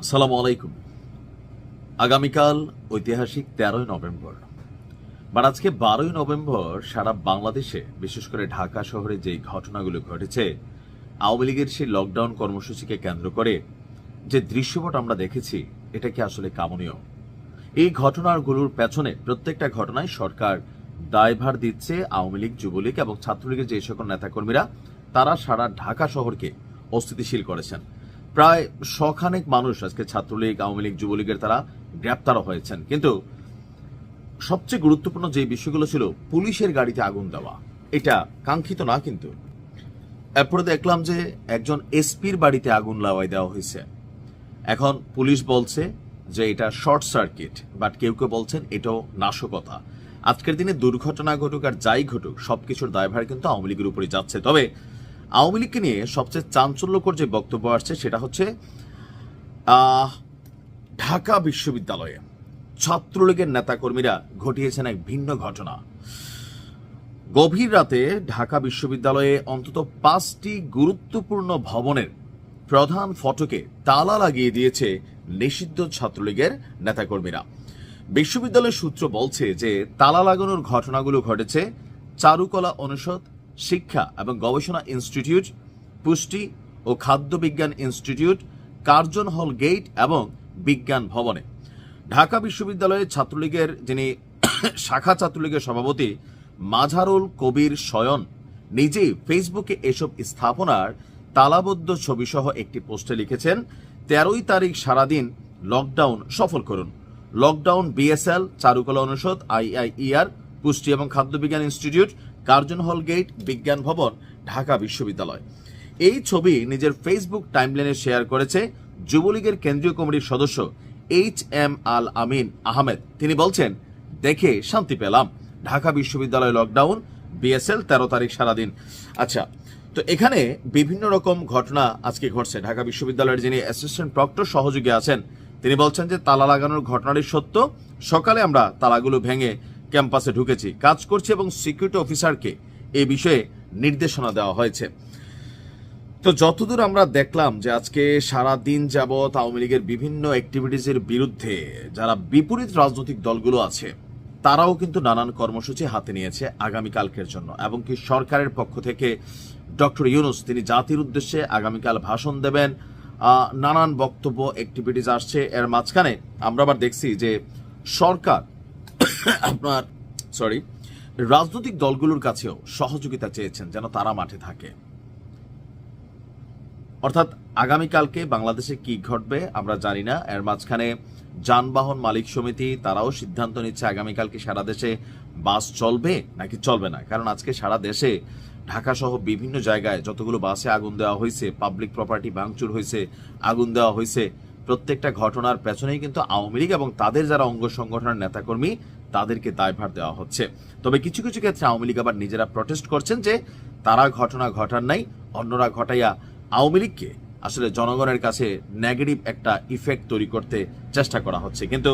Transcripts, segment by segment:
আসসালামু আলাইকুম। আগামীকাল ঐতিহাসিক তেরোই নভেম্বর। বাট আজকে বারোই নভেম্বর সারা বাংলাদেশে, বিশেষ করে ঢাকা শহরে যেই ঘটনাগুলো ঘটেছে, আওয়ামী লীগের সেই লকডাউন কর্মসূচিকে কেন্দ্র করে যে দৃশ্যপট আমরা দেখেছি, এটা কি আসলে কামনীয়? এই ঘটনাগুলোর পেছনে প্রত্যেকটা ঘটনায় সরকার দায়ভার দিচ্ছে আওয়ামী লীগ, যুবলীগ এবং ছাত্রলীগের যে সকল নেতাকর্মীরা, তারা সারা ঢাকা শহরকে অস্থিতিশীল করেছেন। প্রায় শখানেক মানুষ আজকে ছাত্রলীগ, আওয়ামী লীগ, যুবলীগের তারা গ্রেপ্তারও হয়েছেন। কিন্তু সবচেয়ে গুরুত্বপূর্ণ যে বিষয়গুলো ছিল, পুলিশের গাড়িতে আগুন দেওয়া। এটা কাঙ্ক্ষিত না কিন্তু। এরপরে দেখলাম যে একজন এসপির বাড়িতে আগুন লাগাই দেওয়া হয়েছে। এখন পুলিশ বলছে যে এটা শর্ট সার্কিট, বাট কেউ কেউ বলছেন এটাও নাশকতা। আজকের দিনে দুর্ঘটনা ঘটুক আর যাই ঘটুক, সবকিছুর দায়ভার কিন্তু আওয়ামী লীগের উপরে যাচ্ছে। তবে আওয়ামী লীগকে নিয়ে সবচেয়ে চাঞ্চল্যকর যে বক্তব্য আসছে সেটা হচ্ছে ঢাকা বিশ্ববিদ্যালয়ে ছাত্রলীগের নেতাকর্মীরা ঘটিয়েছেন এক ভিন্ন ঘটনা। গভীর রাতে ঢাকা বিশ্ববিদ্যালয়ে অন্তত পাঁচটি গুরুত্বপূর্ণ ভবনের প্রধান ফটকে তালা লাগিয়ে দিয়েছে নিষিদ্ধ ছাত্রলীগের নেতাকর্মীরা। বিশ্ববিদ্যালয়ের সূত্র বলছে যে তালা লাগানোর ঘটনাগুলো ঘটেছে চারুকলা অনুষদ শিক্ষা এবং গবেষণা ইনস্টিটিউট, পুষ্টি ও খাদ্য বিজ্ঞান ইনস্টিটিউট, কার্জন হল গেট এবং বিজ্ঞান ভবনে। ঢাকা বিশ্ববিদ্যালয়ের ছাত্রলীগের যিনি শাখা ছাত্রলীগের সভাপতি মাঝারুল কবির শয়ন নিজেই ফেসবুকে এসব স্থাপনার তালাবদ্ধ ছবিসহ একটি পোস্টে লিখেছেন, তেরোই তারিখ সারাদিন লকডাউন সফল করুন। লকডাউন বিএসএল চারুকলা অনুষদ আইআইইআর পুষ্টি এবং খাদ্য বিজ্ঞান ইনস্টিটিউট, কার্জন হল গেট বিজ্ঞান ভবন, ঢাকা বিশ্ববিদ্যালয়। এই ছবি নিজের ফেসবুক টাইমলাইনে শেয়ার করেছে যুবলীগের কেন্দ্রীয় কমিটির সদস্য এইচ এম আল আমিন আহমেদ। তিনি বলছেন, দেখে শান্তি পেলাম। ঢাকা বিশ্ববিদ্যালয় লকডাউন বিএসএল তেরো তারিখ সারাদিন। আচ্ছা তো এখানে বিভিন্ন রকম ঘটনা আজকে ঘটছে। ঢাকা বিশ্ববিদ্যালয়ের যিনি অ্যাসিস্ট্যান্ট প্রক্টর সহযোগী আছেন, তিনি বলছেন যে তালা লাগানোর ঘটনাটি সত্য। সকালে আমরা তালাগুলো ভেঙে ক্যাম্পাসে ঢুকেছি। কাজ করছি এবং সিকিউরিটি অফিসারকে এই বিষয়ে নির্দেশনা দেওয়া হয়েছে। তো যতদূর আমরা দেখলাম যে আজকে সারা দিন যাবৎ আওয়ামী লীগের বিভিন্ন অ্যাক্টিভিটিজের বিরুদ্ধে যারা বিপরীত রাজনৈতিক দলগুলো আছে, তারাও কিন্তু নানান কর্মসূচি হাতে নিয়েছে আগামীকালকের জন্য। এবং কি সরকারের পক্ষ থেকে ডক্টর ইউনুস, তিনি জাতির উদ্দেশ্যে আগামীকাল ভাষণ দেবেন। নানান বক্তব্য অ্যাক্টিভিটিস আসছে। এর মাঝখানে আমরা আবার দেখছি যে সরকার আপনার সরি রাজনৈতিক দলগুলোর কাছেও সহযোগিতা চেয়েছেন যেন তারা মাঠে থাকে। অর্থাৎ আগামীকালকে বাংলাদেশে কি ঘটবে আমরা জানি না। এর মাঝখানে যানবাহন মালিক সমিতি, তারাও সিদ্ধান্ত নিচ্ছে আগামীকালকে সারা দেশে বাস চলবে নাকি চলবে না। কারণ আজকে সারা দেশে, ঢাকা সহ বিভিন্ন জায়গায় যতগুলো বাসে আগুন দেওয়া হয়েছে পাবলিক প্রপার্টি ভাঙচুর হয়েছে, আগুন দেওয়া হয়েছে, প্রত্যেকটা ঘটনার পেছনেই কিন্তু আওয়ামী লীগ এবং তাদের যারা অঙ্গ সংগঠনের নেতাকর্মী তাদেরকে দায়ভার দেওয়া হচ্ছে। তবে কিছু কিছু ক্ষেত্রে আওয়ামী লীগ আবার নিজেরা প্রটেস্ট করছেন যে তারা ঘটনা ঘটার নাই, অন্যরা ঘটাইয়া আওয়ামী লীগকে আসলে জনগণের কাছে নেগেটিভ একটা ইফেক্ট তৈরি করতে চেষ্টা করা হচ্ছে। কিন্তু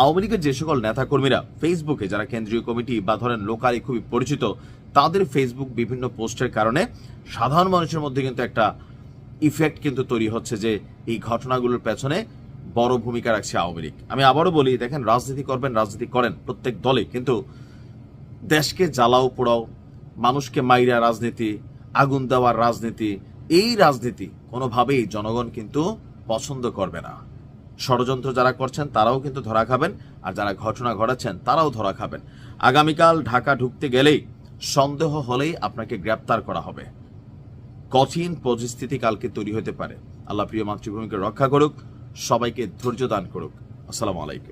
আওয়ামী লীগের যে সকল নেতাকর্মীরা ফেসবুকে যারা কেন্দ্রীয় কমিটি বা ধরেন লোকালি খুবই পরিচিত, তাদের ফেসবুক বিভিন্ন পোস্টের কারণে সাধারণ মানুষের মধ্যে কিন্তু একটা ইফেক্ট কিন্তু তৈরি হচ্ছে যে এই ঘটনাগুলোর পেছনে বড় ভূমিকা রাখছে আওয়ামী লীগ। আমি আবারও বলি, দেখেন, রাজনীতি করবেন, রাজনীতি করেন প্রত্যেক দলে, কিন্তু দেশকে জ্বালাও, পোড়াও, মানুষকে মাইরা রাজনীতি, আগুন দেওয়ার রাজনীতি, এই রাজনীতি কোনোভাবেই জনগণ কিন্তু পছন্দ করবে না। ষড়যন্ত্র যারা করছেন, তারাও কিন্তু ধরা খাবেন, আর যারা ঘটনা ঘটাচ্ছেন, তারাও ধরা খাবেন। আগামীকাল ঢাকা ঢুকতে গেলেই সন্দেহ হলেই আপনাকে গ্রেপ্তার করা হবে। কঠিন পরিস্থিতি কালকে তৈরি হতে পারে। আল্লাহ প্রিয় মাতৃভূমিকে রক্ষা করুক। সবাইকে ধৈর্য দান করুক। আসসালামু আলাইকুম।